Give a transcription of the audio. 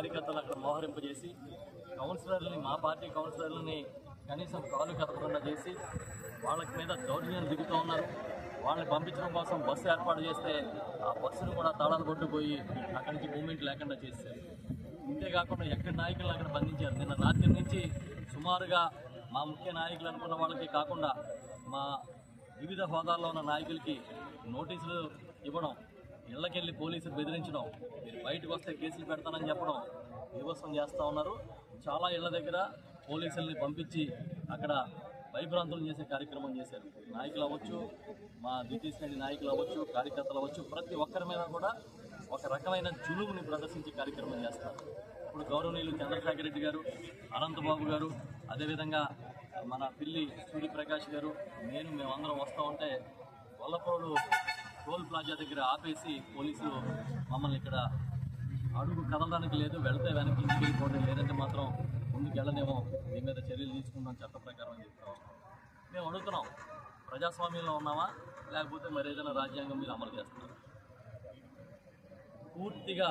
కార్యకర్తలు అక్కడ మోహరింపజేసి కౌన్సిలర్ని మా పార్టీ కౌన్సిలర్లని కనీసం కాలు కదపకుండా చేసి వాళ్ళ మీద దౌర్జన్యం దిగుతూ ఉన్నారు. వాళ్ళని పంపించడం కోసం బస్సు ఏర్పాటు చేస్తే ఆ బస్సును కూడా తాళాలు కొట్టుపోయి అక్కడి నుంచి మూమెంట్ లేకుండా చేశారు. అంతేకాకుండా ఎక్కడి నాయకులను అక్కడ బంధించారు? నిన్న రాత్రి నుంచి సుమారుగా మా ముఖ్య నాయకులు అనుకున్న వాళ్ళకి కాకుండా మా వివిధ హోదాల్లో ఉన్న నాయకులకి నోటీసులు ఇవ్వడం ఇళ్ళకెళ్ళి పోలీసులు బెదిరించడం మీరు బయటకు వస్తే కేసులు పెడతానని చెప్పడం వివసం చేస్తూ ఉన్నారు. చాలా ఇళ్ళ దగ్గర పోలీసుల్ని పంపించి అక్కడ భయభ్రాంతులు చేసే కార్యక్రమం చేశారు. నాయకులు అవ్వచ్చు మా ద్వితీయ శ్రేణి నాయకులు అవ్వచ్చు కార్యకర్తలు అవ్వచ్చు ప్రతి ఒక్కరి మీద కూడా ఒక రకమైన జులుగుని ప్రదర్శించే కార్యక్రమం చేస్తారు. ఇప్పుడు గౌరవనీయులు చంద్రశేఖర రెడ్డి గారు అనంతబాబు గారు అదేవిధంగా మన పిల్లి సూర్యప్రకాష్ గారు నేను మేమందరం వస్తూ ఉంటే వల్లపోడు టోల్ ప్లాజా దగ్గర ఆపేసి పోలీసులు మమ్మల్ని ఇక్కడ అడుగు కదలడానికి లేదు వెళితే వెనక్కి ఇంటికి లేదంటే మాత్రం ముందుకు వెళ్ళనేమో మీ మీద చర్యలు తీసుకుందాం చట్ట ప్రకారం అని చెప్తాం మేము అడుగుతున్నాం ప్రజాస్వామ్యంలో ఉన్నామా లేకపోతే మరేదైనా రాజ్యాంగం మీరు అమలు చేస్తున్నాం పూర్తిగా